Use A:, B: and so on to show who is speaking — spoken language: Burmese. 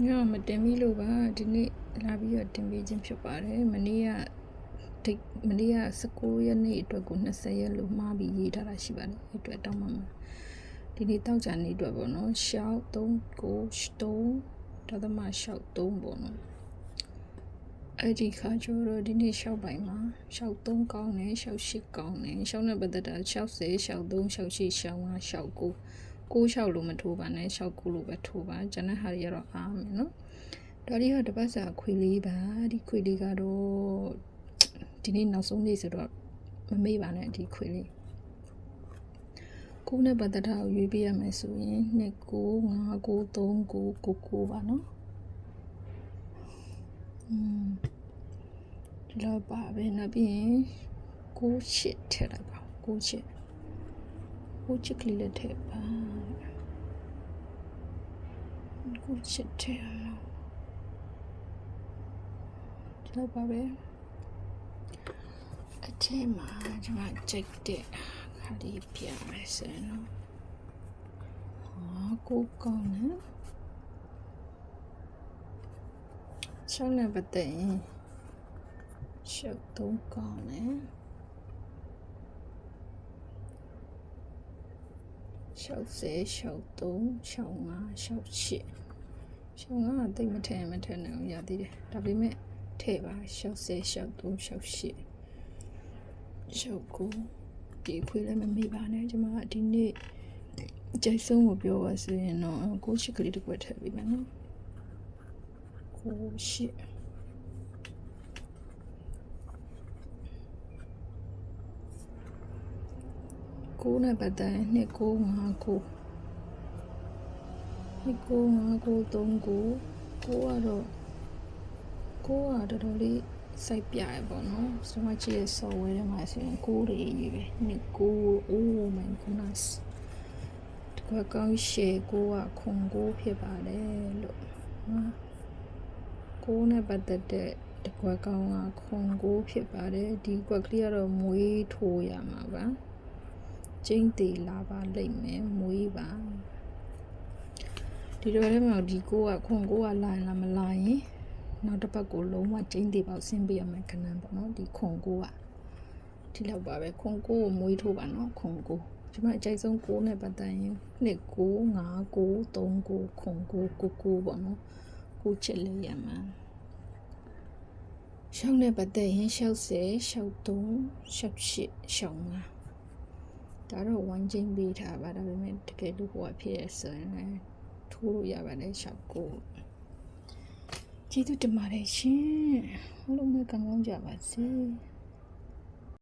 A: ညမတင်ပြီလို့ပါဒီနေ့လာပြီးတော့တင်ပေးခြင်းဖြစ်ပါတယ်မနေ့ကဒိတ်မနေ့က19ရက်နေ့အတွက်ကို20ရက်လို့မှားပြီးရေးထားတာရှိပါတယ်အဲ့အတွက်တောင်းပါမှာဒီနေ့တောက်ကြနေအတွက်ပေါ့နော်ရှောက်3ကို3တသမရှောက်3ပေါ့နော်အဲ့ဒီခါကျတော့ဒီနေ့ရှောက်ပိုင်းမှာရှောက်3ကောင်းတယ်ရှောက်8ကောင်းတယ်ရှောက်နဲ့ပတ်သက်တာ60ရှောက်3ရှောက်8ရှောက်5ရှောက်9 ကိုလျှောက်လို့မထိုးပါနဲ့လျှောက်ကူလို့ပဲထိုးပါကျန်တဲ့ဟာတွေကတော့အားမယ်နော်ဒါလေးကတပတ်စာခွေလေးပါဒီခွေလေးကတော့ဒီနေ့နောက်ဆုံးနေ့ဆိုတော့မမေ့ပါနဲ့ဒီခွေလေးကိုနဲ့ပတ်သက်တာကိုရွေးပြရမယ်ဆိုရင်2 9 5 9 3 9 9 9ပါနော်อืมဒီတော့ပါပဲနောက်ပြီးရင်9 8ထည့်လိုက်ပါ9 8ကိုချစ်ကလေးလည်းထည့်ပါ ကိုချစ်ထည့်အောင်ဒီလိုပါပဲအထက်မှာကျွန်မကြိတ်တဲ့ခါလေးပြမယ်စမ်းနော်ဟာကိုကောင်းနော်ရှောင်းနေပတ်တဲ့ရှောက်သုံးကောင်းနဲ့ 60 63 65 68 65ကတိတ်မထဲမထဲနဲ့ရသေးတယ်ဒါပေမဲ့ထဲပါ60 63 68 69ဒီခွေးလည်းမမေ့ပါနဲ့ကျွန်မဒီနေ့ကြိုက်ဆုံးကိုပြောပါဆိုရင်တော့ကိုရှိကလေးတစ်ခွက်ထည့်ပေးမယ်နော်ကိုရှိ ကိုနဲ့ပတ်သက်ရင်2 9 5 9 2 9 5 9 3 9ကိုကတော့ကိုကတော်တော်လေးစိုက်ပြရပေါ့နော်စမချီရဲ့ software ထဲမှာဆိုရင်ကိုတွေရေးပဲ2 9 oh my goodness တကွက်ကောင်းရှေကိုကခွန်ကိုဖြစ်ပါတယ်လို့နော်ကိုနဲ့ပတ်သက်တဲ့တကွက်ကောင်းကခွန်ကိုဖြစ်ပါတယ်ဒီကွက်ကလေးကတော့မွေးထိုးရမှာပါ ကျင်းသေးလာပါလိမ့်မယ်မွေးပါဒီတော့လည်းမဒီကိုကခွန်ကိုကလာရင်လားမလာရင်နောက်တစ်ပတ်ကိုလုံးဝကျင်းသေးပေါက်ဆင်းပေးရမယ်ခဏပေါ့နော်ဒီခွန်ကိုကဒီလောက်ပါပဲခွန်ကိုကိုမွေးထိုးပါနော်ခွန်ကိုကျွန်မအကြိုက်ဆုံး6နဲ့ပတ်သက်ရင်2 9 5 9 3 9ခွန်ကို9 9ပေါ့နော်ကိုချစ်လေးရမှာရှောင်းနဲ့ပတ်သက်ရင်60 63 68ရှောင်းမှာ ဒါတော့ဝမ်းချင်းပေးထားပါဒါပေမဲ့တကယ်လို့ဟိုအဖြစ်ရဆိုရင်လည်းထိုးလို့ရပါတယ်ရှောက်ကိုကျေးဇူးတင်ပါတယ်ရှင်အားလုံးပဲကောင်းကောင်းကြပါစေ